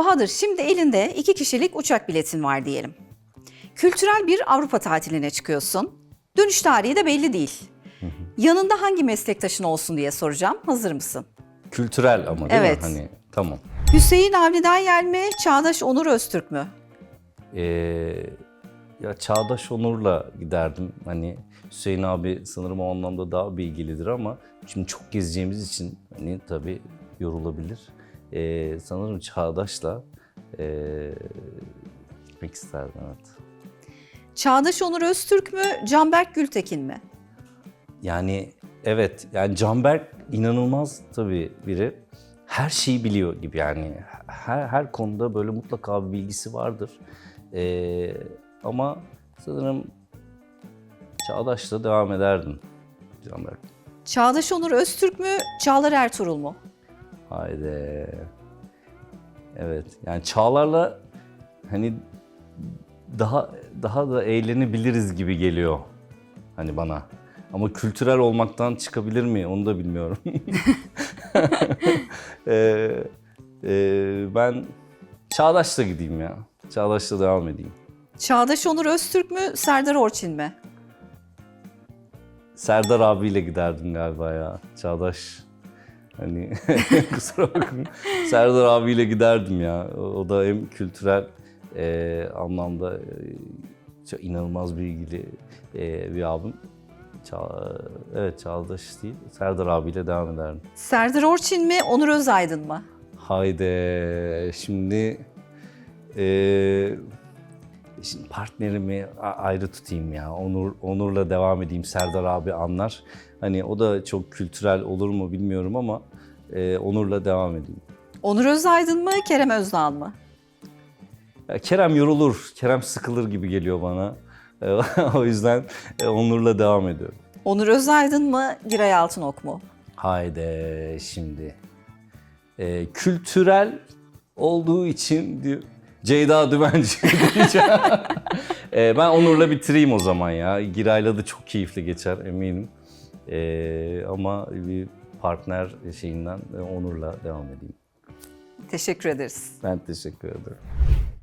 Bahadır şimdi elinde iki kişilik uçak biletin var diyelim. Kültürel bir Avrupa tatiline çıkıyorsun. Dönüş tarihi de belli değil. Yanında hangi meslektaşın olsun diye soracağım. Hazır mısın? Kültürel ama değil Evet. mi? Hani tamam. Hüseyin Avni'den Yel mi, Çağdaş Onur Öztürk mü? Ee, ya Çağdaş Onur'la giderdim. Hani Hüseyin abi sanırım o anlamda daha bilgilidir ama şimdi çok gezeceğimiz için hani tabii yorulabilir. Ee, sanırım Çağdaş'la ee, gitmek isterdim evet. Çağdaş Onur Öztürk mü, Canberk Gültekin mi? Yani evet yani Canberk inanılmaz tabii biri. Her şeyi biliyor gibi yani. Her, her konuda böyle mutlaka bir bilgisi vardır. Ee, ama sanırım Çağdaş'la devam ederdim Canberk. Çağdaş Onur Öztürk mü, Çağlar Ertuğrul mu? Haydi. Evet yani Çağlar'la hani daha daha da eğlenebiliriz gibi geliyor hani bana. Ama kültürel olmaktan çıkabilir mi onu da bilmiyorum. Ee, e, ben Çağdaş'la gideyim ya. Çağdaş'la devam edeyim. Çağdaş Onur Öztürk mü, Serdar Orçin mi? Serdar abiyle giderdim galiba ya. Çağdaş hani kusura bakmayın. Serdar abiyle giderdim ya. O, o da hem kültürel e, anlamda e, çok inanılmaz bilgili e, bir abim. Ça- evet Çağdaş değil. Serdar abiyle devam ederdim. Serdar Orçin mi, Onur Özaydın mı? Haydi şimdi e, şimdi partnerimi ayrı tutayım ya. Onur Onur'la devam edeyim. Serdar abi anlar. Hani o da çok kültürel olur mu bilmiyorum ama e, Onur'la devam edeyim. Onur Özaydın mı, Kerem Öznal mı? Ya Kerem yorulur, Kerem sıkılır gibi geliyor bana. E, o yüzden e, Onur'la devam ediyorum. Onur Özaydın mı, Giray Altınok mu? Haydi şimdi. Ee, kültürel olduğu için diyor. Ceyda Dümenci diyeceğim. Ee, ben Onur'la bitireyim o zaman ya. Giray'la da çok keyifli geçer eminim. Ee, ama bir partner şeyinden e, Onur'la devam edeyim. Teşekkür ederiz. Ben teşekkür ederim.